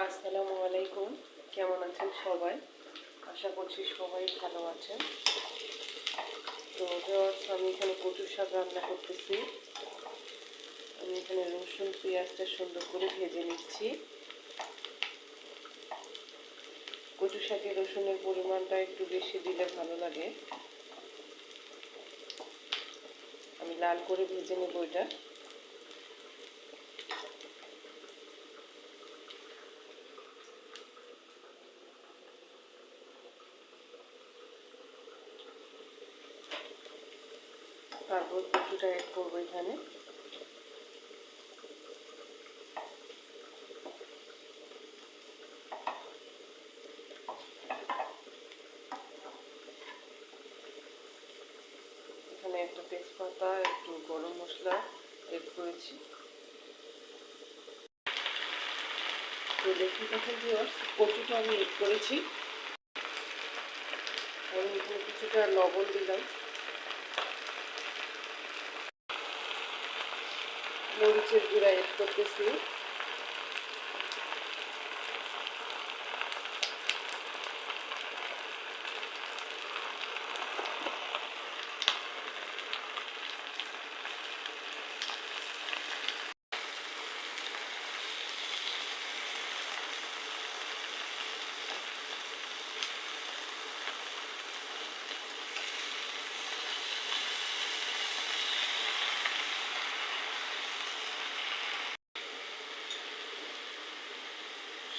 আসসালামু আলাইকুম। কেমন আছেন সবাই? আশা করছি সবাই ভালো আছেন। তো আমি এখানে কচুর শাক রান্না করতেছি। আমি এখানে রসুন, পেঁয়াজটা সুন্দর করে ভেজে নিচ্ছি। কচু শাকে রসুনের পরিমাণটা একটু বেশি দিলে ভালো লাগে। আমি লাল করে ভেজে নেব এটা। তারপর কচুটা অ্যাড করব এখানে। এখানে একটা তেজপাতা, একটু গরম মশলা এড করেছি। তো দেখি তখন ভিউয়ার্স কচুটা আমি এড করেছি। আমি এখানে কিছুটা লবণ দিলাম। মরিচের গুঁড়া এড করতেছি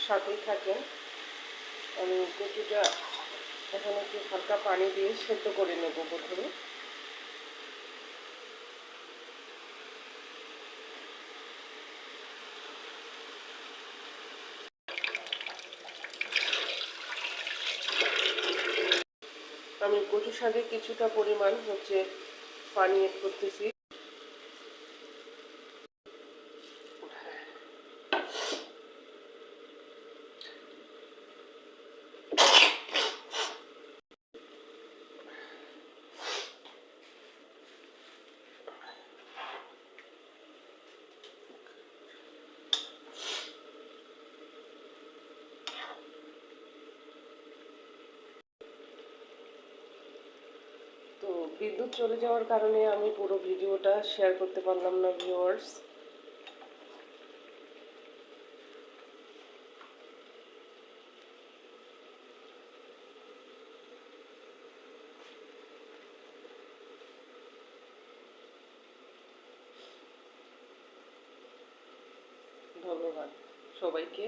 সাথেই থাকেন। আমি কচুটা এখন একটু হালকা পানি দিয়ে সেদ্ধ করে নেব প্রথমে। আমি কচু শাকে কিছুটা পরিমাণ হচ্ছে পানি করতেছি। তো বিদ্যুৎ চলে যাওয়ার কারণে আমি পুরো ভিডিওটা শেয়ার করতে পারলাম না ভিউয়ার্স ধন্যবাদ সবাইকে।